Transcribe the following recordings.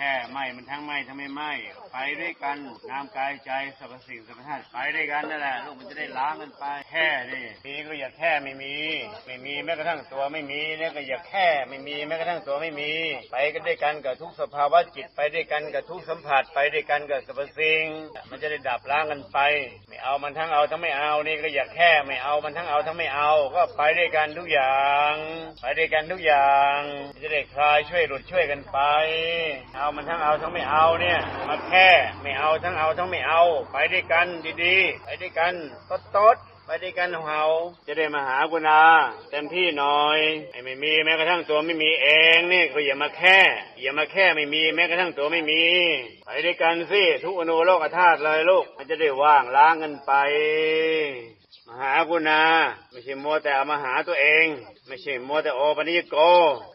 ค่ไหมมันทั้งไหมทั้งไม่ไหมไปด้วยกันน้ำกายใจสรรพสิ่งสรรพธาตุไปด้วยกันนั่นแหละลูกมันจะได้ล้างกันไปแค่นี่มีก็อย่าแค่ไม่มี ไม่มีแม้กระทั่งตัวไม่มีเนี่ยก็อย่าแค่ไม่มีแม้กระทั่งตัวไม่มี ไปกันด้วยกันกับทุกสภาวะจิตไปด้วยกันกับทุกสัมผัสไปด้วยกันกับสรรพสิ่งมันจะได้ดับล้างกันไป ไม่เอามันทั้งเอาทั้งไม่เอานี่ก็อย่าแค่ไม่เอามันทั้งเอาทั้งไม่เอา ก็ไปด้วยกันทุกอย่าง ไปด้วยกันทุกอย่างจะได้คลายช่วยหลุดช่วยกันไปเอามันทั้งเอาทั้งไม่เอาเนี่ย มาแค่ไม่เอาทั้งเอาทั้งไม่เอา ไปด้วยกันดีๆ ไปด้วยกันตดต๊ดๆ ไปด้วยกันของเฮาจะได้มาหากุณาเต็มที่หน่อยไอ้ไม่มีแม้กระทั่งตัวไม่มีเองนี่ก็อย่ามาแค่ อย่ามาแค่ไม่มีแม้กระทั่งตัวไม่มี ไปด้วยกันสิทุกอนุโลกธาตุเลยลูก มันจะได้ว่างล้างกันไปมาหากุณาไม่ใช่มัวแต่เอามาหาตัวเอง ไม่ใช่มัวแต่โอปัญญโก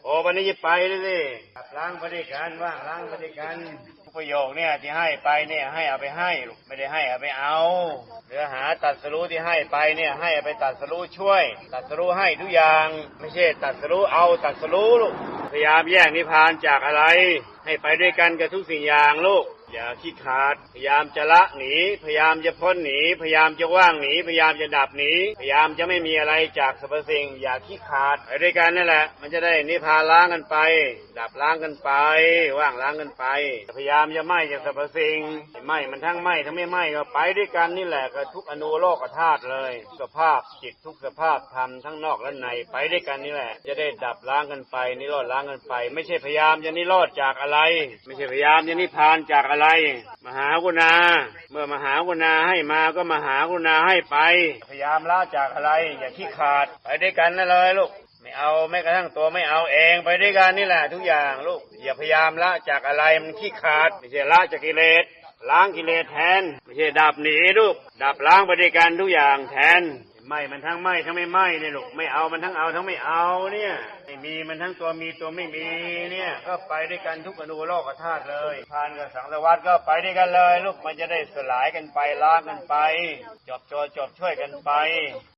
โอปัญญไปเลยสิล้างไปด้วยกันว่างล้างไปด้วยกัน ประโยคเนี่ยที่ให้ไปเนี่ยให้เอาไปให้ลูกไม่ได้ให้เอาไปเอาเนื้อหาตัดสรู้ที่ให้ไปเนี่ยให้เอาไปตัดสรู้ช่วย ตัดสรู้ให้ทุกอย่าง ไม่ใช่ตัดสรู้เอาตัดสรู้ลูกพยายามแยกนิพพานจากอะไร ให้ไปด้วยกันกับทุกสิ่งอย่างลูกอย่าคิดขาด พยายามจะละหนี พยายามจะพ้นหนี พยายามจะว่างหนี พยายามจะดับหนี พยายามจะไม่มีอะไรจากสรรพสิ่ง อย่าคิดขาดไปด้วยกันนั่นแหละ มันจะได้นิพพานล้างกันไป ดับล้างกันไป ว่างล้างกันไป พยายามจะไหม้จากสรรพสิ่งไหม้มันทั้งไหม้ทั้งไม่ไหมก็ไปด้วยกันนี่แหละก็ทุกอนุโลกธาตุเลยสภาพจิตทุกสภาพธรรมทั้งนอกและในไปด้วยกันนี่แหละ จะได้ดับล้างกันไปนิโรธล้างกันไป ไม่ใช่พยายามจะนิโรธจากอะไร ไม่ใช่พยายามจะนิพพานจากอะไรมหากุณา เมื่อมหากุณาให้มาก็มหากุณาให้ไป พยายามละจากอะไร อย่าขี้ขาดไปด้วยกันนั่นเลยลูกไม่เอาแม้กระทั่งตัวไม่เอาเองไปด้วยกันนี่แหละทุกอย่างลูกอย่าพยายามละจากอะไรมันขี้ขาดไม่ใช่ละจากกิเลสล้างกิเลสแทน ไม่ใช่ดับหนีลูกดับล้างไปด้วยกันทุกอย่างแทนไม่มันทั้งไม่ทั้งไม่ไม่เนี่ยลูกไม่เอามันทั้งเอาทั้งไม่เอาเนี่ยไม่มีมันทั้งตัวมีตัวไม่มีเนี่ยก็ไปด้วยกันทุกอนุโลกธาตุเลยทานกับสังสารวัตก็ไปด้วยกันเลย ลูกมันจะได้สลายกันไปล้างกันไป จบโจจบช่วยกันไป